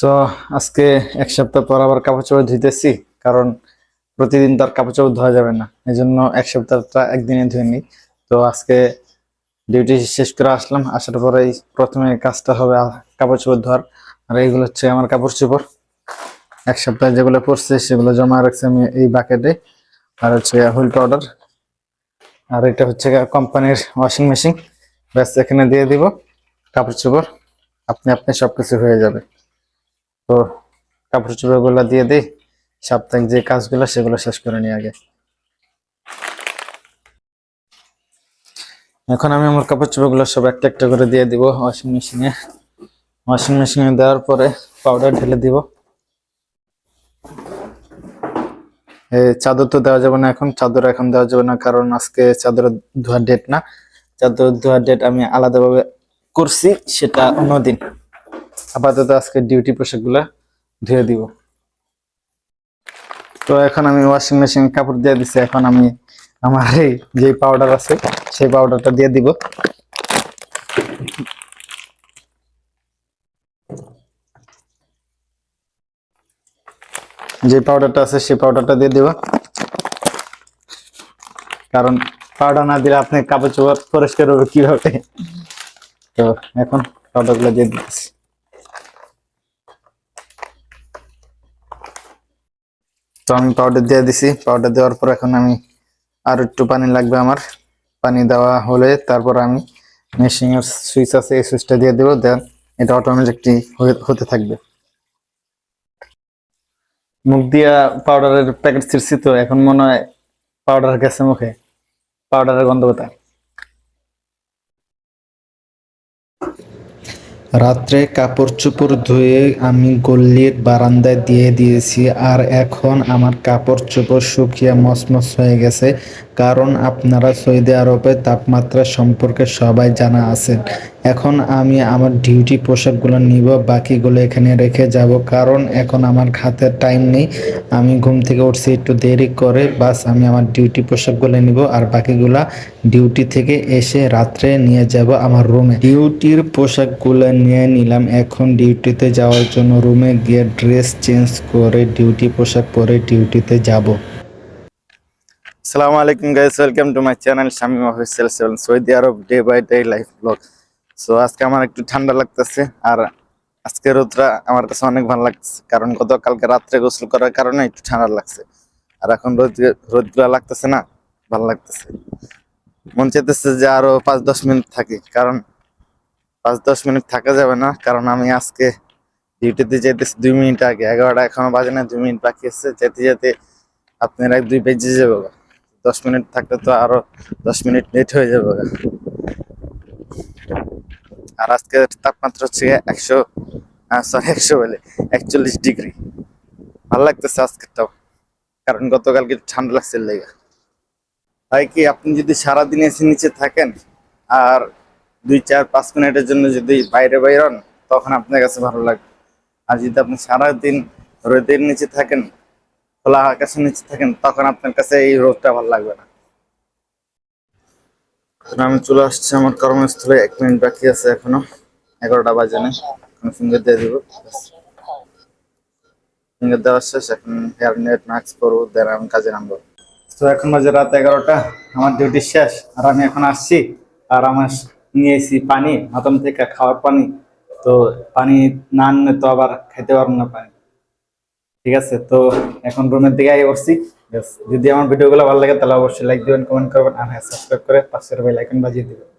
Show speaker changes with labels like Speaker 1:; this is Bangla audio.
Speaker 1: সো আজকে এক সপ্তাহ পর আবার কাপড় চোপড় ধুইতেছি, কারণ প্রতিদিন তো আর কাপড় চোপড় ধোয়া যাবে না। এই জন্য এক সপ্তাহটা একদিনে ধুয়ে নিই। তো আজকে ডিউটি শেষ করে আসলাম, আসার পরেই প্রথমে কাজটা হবে কাপড় চোপড় ধোয়ার। আর এইগুলো হচ্ছে আমার কাপড় চোপড়। এক সপ্তাহে যেগুলো পড়ছে সেগুলো জমা রাখছি আমি এই বাকেটে আর হচ্ছে হুইল পাউডার আর এটা হচ্ছে কোম্পানির ওয়াশিং মেশিন ব্যাস, এখানে দিয়ে দিব কাপড় চোপড়। আপনি আপনি সবকিছু হয়ে যাবে। তো কাপড় চোপড়গুলা দিয়ে দিই। সাপ্তাহিক যে কাজগুলো, সেগুলো শেষ করে নিই আগে। এখন আমি আমার কাপড় চোপড়গুলো সব একটা একটা করে দিয়ে দিব ওয়াশিং মেশিনে ওয়াশিং মেশিনে দেওয়ার পরে পাউডার ঢেলে দিব। চাদর তো দেওয়া যাবে না এখন, চাদর এখন দেওয়া যাবে না কারণ আজকে চাদর ধোয়ার ডেট না। চাদর ধোয়ার ডেট আমি আলাদাভাবে করছি, সেটা অন্যদিন। আপাতত আজকে ডিউটি পোশাকগুলা ধুয়ে দিব। তো এখন আমি ওয়াশিং মেশিন কাপড় দিয়ে দিছি, এখন আমি আমার এই যে পাউডার আছে, সেই পাউডারটা দিয়ে দিব। যে পাউডারটা আছে, সেই পাউডারটা দিয়ে দিব। কারণ পাউডার না দিলে আপনি কাপড় চোপড় পরিষ্কার হবে কীভাবে? তো এখন পাউডারগুলো দিয়ে দিতেছি। তো আমি পাউডার দিয়ে দিছি। পাউডার দেওয়ার পর এখন আমি আর একটু পানি লাগবে আমার। পানি দেওয়া হলে তারপর আমি মেশিনের সুইচ আছে, এই সুইচটা দিয়ে দেবো। দেন এটা অটোমেটিকলি হতে থাকবে। মুখ দিয়া পাউডারের প্যাকেট ছিঁড়ছি তো, এখন মনে হয় পাউডার গেছে মুখে। পাউডারের গন্ধ কোথায়?
Speaker 2: রাত্রে কাপড় চোপড় ধুয়ে আমি গল্লির বারান্দায় দিয়ে দিয়েছি, আর এখন আমার কাপড় চোপড় শুকিয়ে মসমস হয়ে গেছে। কারণ আপনারা সৌদি আরবের তাপমাত্রা সম্পর্কে সবাই জানা আছেন। এখন আমি আমার ডিউটি পোশাকগুলো নিব, বাকিগুলো এখানে রেখে যাব, কারণ এখন আমার হাতে টাইম নেই। আমি ঘুম থেকে উঠছি একটু দেরি করে, বাস আমি আমার ডিউটি পোশাকগুলো নিব আর বাকিগুলা ডিউটি থেকে এসে রাত্রে নিয়ে যাব আমার রুমে ডিউটির পোশাকগুলো নিয়ে নিলাম, এখন ডিউটিতে যাওয়ার জন্য রুমে গিয়ে ড্রেস চেঞ্জ করে ডিউটি পোশাক পরে ডিউটিতে যাব।
Speaker 1: আসসালামু আলাইকুম guys welcome to my channel Shamim official seven Saudi Arab day by day life vlog so আজকে আমার একটু ঠান্ডা লাগতেছে আর আজকে রোদরা আমার কাছে অনেক ভালো লাগছে, কারণ গতকালকে রাত্রে গোসল করার কারণে একটু ঠান্ডা লাগছে। আর এখন রোদ, রোদগুলা লাগতেছে না, ভালো লাগতেছে। মন চাইতেছে যে আরও পাঁচ দশ মিনিট থাকি, কারণ পাঁচ দশ মিনিট থাকা যাবে না, কারণ আমি আজকে ডিউটিতে যেতেছি দুই মিনিট আগে, এগারোটা এখনও বাজে না, দুই মিনিট বাকি আছে যেতে যেতে আপনার এক দুই বেজে যাবে। দশ মিনিট থাকলে তো আরও দশ মিনিট লেট হয়ে যাবে। আর আজকে তাপমাত্রা হচ্ছে একশো সরি একশো বলে, একচল্লিশ ডিগ্রি। ভালো লাগতেছে আজকেরটাও, কারণ গতকালকে ঠান্ডা লাগছে লেগে। হয় কি আপনি যদি সারাদিন এসে নিচে থাকেন আর দুই, চার, পাঁচ মিনিটের জন্য যদি বাইরে বাইরন তখন আপনার কাছে ভালো লাগবে। আর যদি আপনি সারাদিন রোদের নিচে থাকেন খোলা আকাশের নিচে থাকেন, তখন আপনার কাছে এই রোদটা ভালো লাগবে না। আমি চলে আসছি আমার কর্মস্থলে, এক মিনিট বাকি আছে এখনও, এগারোটা বাজে না ফিঙ্গার দিয়ে দিব। ফিঙ্গার দেওয়া শেষ, এখন হেয়ার নেট মাস্ক পরবো দেন আমি কাজে নামবো। তো এখন বাজে রাত এগারোটা, আমার ডিউটি শেষ, আর আমি এখন আসছি, আর আমার নিয়েছি পানি হাতম থেকে খাওয়ার পানি। তো পানি না আনলে তো আবার খেতে পারব না পানি। ঠিক আছে, তো এখন রুমের দিকে আগে করছি যদি আমার ভিডিওগুলো ভালো লাগে তাহলে অবশ্যই লাইক দিবেন কমেন্ট করবেন, আর হ্যাঁ সাবস্ক্রাইব করে পাশের বেল আইকন বাজিয়ে দিবেন।